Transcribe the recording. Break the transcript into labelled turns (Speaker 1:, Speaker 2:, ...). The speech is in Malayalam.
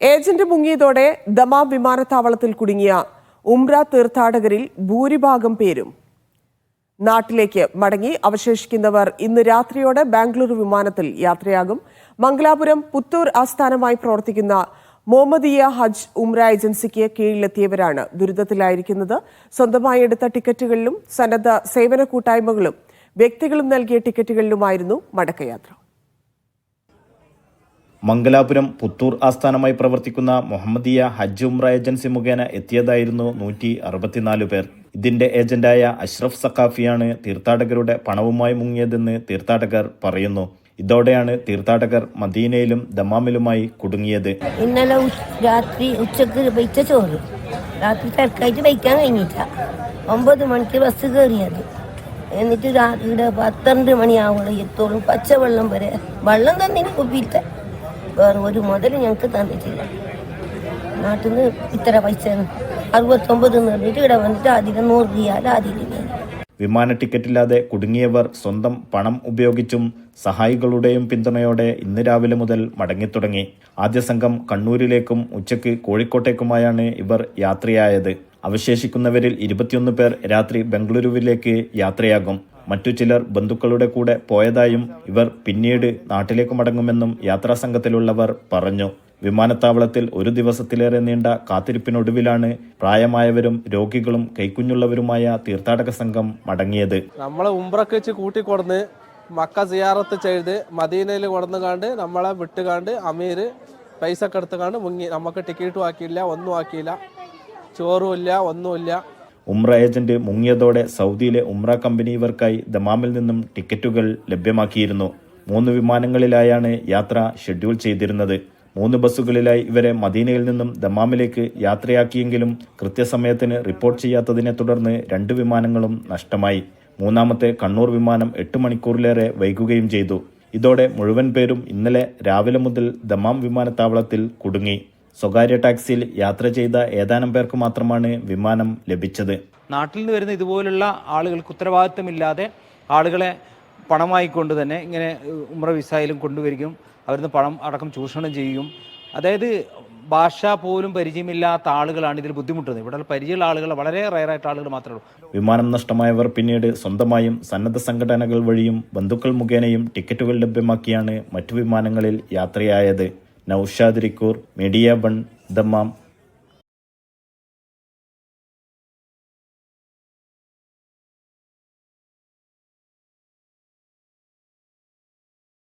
Speaker 1: ഏജന്റ് മുങ്ങിയതോടെ ദമാം വിമാനത്താവളത്തിൽ കുടുങ്ങിയ ഉംറ തീർത്ഥാടകരിൽ ഭൂരിഭാഗം പേരും. നാട്ടിലേക്ക് മടങ്ങി അവശേഷിക്കുന്നവർ ഇന്ന് രാത്രിയോടെ ബാംഗ്ലൂർ വിമാനത്തിൽ യാത്രയാകും. മംഗലാപുരം പുത്തൂർ ആസ്ഥാനമായി പ്രവർത്തിക്കുന്ന മുഹമ്മദിയ ഹജ്ജ് ഉംറ ഏജൻസിക്ക് കീഴിലെത്തിയവരാണ് ദുരിതത്തിലായിരിക്കുന്നത്. സ്വന്തമായി എടുത്ത ടിക്കറ്റുകളിലും സന്നദ്ധ സേവന കൂട്ടായ്മകളും വ്യക്തികളും നൽകിയ ടിക്കറ്റുകളിലുമായിരുന്നു മടക്കയാത്ര.
Speaker 2: മംഗലാപുരം പുത്തൂർ ആസ്ഥാനമായി പ്രവർത്തിക്കുന്ന മുഹമ്മദിയ ഹജ്ജ് ഉംറ ഏജൻസി മുഖേന എത്തിയതായിരുന്നു നൂറ്റി അറുപത്തിനാല് പേർ. ഇതിന്റെ ഏജന്റായ അഷ്റഫ് സഖാഫിയാണ് തീർത്ഥാടകരുടെ പണവുമായി മുങ്ങിയതെന്ന് തീർത്ഥാടകർ പറയുന്നു. ഇതോടെയാണ് തീർത്ഥാടകർ മദീനയിലും ദമാമിലുമായി കുടുങ്ങിയത്.
Speaker 3: ഇന്നലെ രാത്രി ഉച്ചയ്ക്ക് വെച്ച ചോറ്. രാത്രി തിരക്കായിട്ട് വയ്ക്കാൻ കഴിഞ്ഞില്ല. ഒമ്പത് മണിക്ക് ബസ് കയറിയത് എന്നിട്ട് രാത്രിയുടെ പന്ത്രണ്ട് മണിയാവുള്ള എത്തോളും പച്ചവെള്ളം വരെ. വെള്ളം തന്നെ കുപ്പിയില്ല വേറെ ഒരു മുതൽ ഞങ്ങൾക്ക് തന്നിട്ടില്ല. നാട്ടിൽ നിന്ന് ഇത്ര പൈസ അറുപത്തൊമ്പത് പറഞ്ഞിട്ട് ഇവിടെ വന്നിട്ട് അധികം നൂറ് റിയാൽ ആദ്യം
Speaker 2: വിമാന ടിക്കറ്റില്ലാതെ കുടുങ്ങിയവർ സ്വന്തം പണം ഉപയോഗിച്ചും സഹായികളുടെയും പിന്തുണയോടെ ഇന്ന് രാവിലെ മുതൽ മടങ്ങിത്തുടങ്ങി. ആദ്യ സംഘം കണ്ണൂരിലേക്കും ഉച്ചയ്ക്ക് കോഴിക്കോട്ടേക്കുമായാണ് ഇവർ യാത്രയായത്. അവശേഷിക്കുന്നവരിൽ ഇരുപത്തിയൊന്ന് പേർ രാത്രി ബംഗളൂരുവിലേക്ക് യാത്രയാകും. മറ്റു ചിലർ ബന്ധുക്കളുടെ കൂടെ പോയതായും ഇവർ പിന്നീട് നാട്ടിലേക്ക് മടങ്ങുമെന്നും യാത്രാ സംഘത്തിലുള്ളവർ പറഞ്ഞു. വിമാനത്താവളത്തിൽ ഒരു ദിവസത്തിലേറെ നീണ്ട കാത്തിരിപ്പിനൊടുവിലാണ് പ്രായമായവരും രോഗികളും കൈക്കുഞ്ഞുള്ളവരുമായ തീർത്ഥാടക സംഘം മടങ്ങിയത്.
Speaker 4: നമ്മളെ ഉംറക്ക് വെച്ച് കൂട്ടിക്കൊടുന്ന് മക്ക സിയാറത്ത് ചെയ്ത് മദീനയിൽ കൊടുന്നുകാണ്ട് നമ്മളെ വിട്ടുകാണ്ട് അമീർ പൈസ ഒക്കെ എടുത്തുകാണ്ട് മുങ്ങി. നമുക്ക് ടിക്കറ്റും ആക്കിയില്ല ഒന്നും ആക്കിയില്ല. ചോറും ഇല്ല ഒന്നുമില്ല
Speaker 2: ഉംറ ഏജന്റ് മുങ്ങിയതോടെ സൗദിയിലെ ഉംറ കമ്പനി ഇവർക്കായി ദമാമിൽ നിന്നും ടിക്കറ്റുകൾ ലഭ്യമാക്കിയിരുന്നു. മൂന്ന് വിമാനങ്ങളിലായാണ് യാത്ര ഷെഡ്യൂൾ ചെയ്തിരുന്നത്. മൂന്ന് ബസ്സുകളിലായി ഇവരെ മദീനയിൽ നിന്നും ദമാമിലേക്ക് യാത്രയാക്കിയെങ്കിലും കൃത്യസമയത്തിന് റിപ്പോർട്ട് ചെയ്യാത്തതിനെ തുടർന്ന് രണ്ട് വിമാനങ്ങളും നഷ്ടമായി. മൂന്നാമത്തെ കണ്ണൂർ വിമാനം എട്ട് മണിക്കൂറിലേറെ വൈകുകയും ചെയ്തു. ഇതോടെ മുഴുവൻ പേരും ഇന്നലെ രാവിലെ മുതൽ ദമാം വിമാനത്താവളത്തിൽ കുടുങ്ങി. സ്വകാര്യ ടാക്സിയിൽ യാത്ര ചെയ്ത ഏതാനും പേർക്ക് മാത്രമാണ് വിമാനം ലഭിച്ചത്.
Speaker 5: നാട്ടിൽ നിന്ന് വരുന്ന ഇതുപോലുള്ള ആളുകൾക്ക് ഉത്തരവാദിത്തമില്ലാതെ ആളുകളെ പണമായിക്കൊണ്ട് തന്നെ ഇങ്ങനെ ഉമ്ര വിസയിലും കൊണ്ടുവരികയും അവരിന്ന് പണം അടക്കം ചൂഷണം ചെയ്യും അതായത് ഭാഷ പോലും പരിചയമില്ലാത്ത ആളുകളാണ് ഇതിൽ ബുദ്ധിമുട്ടുന്നത്. ഇവിടെ പരിചയമുള്ള ആളുകൾ വളരെ റയറായിട്ട് ആളുകൾ മാത്രമേ ഉള്ളൂ.
Speaker 2: വിമാനം നഷ്ടമായവർ പിന്നീട് സ്വന്തമായും സന്നദ്ധ സംഘടനകൾ വഴിയും ബന്ധുക്കൾ മുഖേനയും ടിക്കറ്റുകൾ ലഭ്യമാക്കിയാണ് മറ്റു വിമാനങ്ങളിൽ യാത്രയായത്. Naushad Irikkur media one Dammam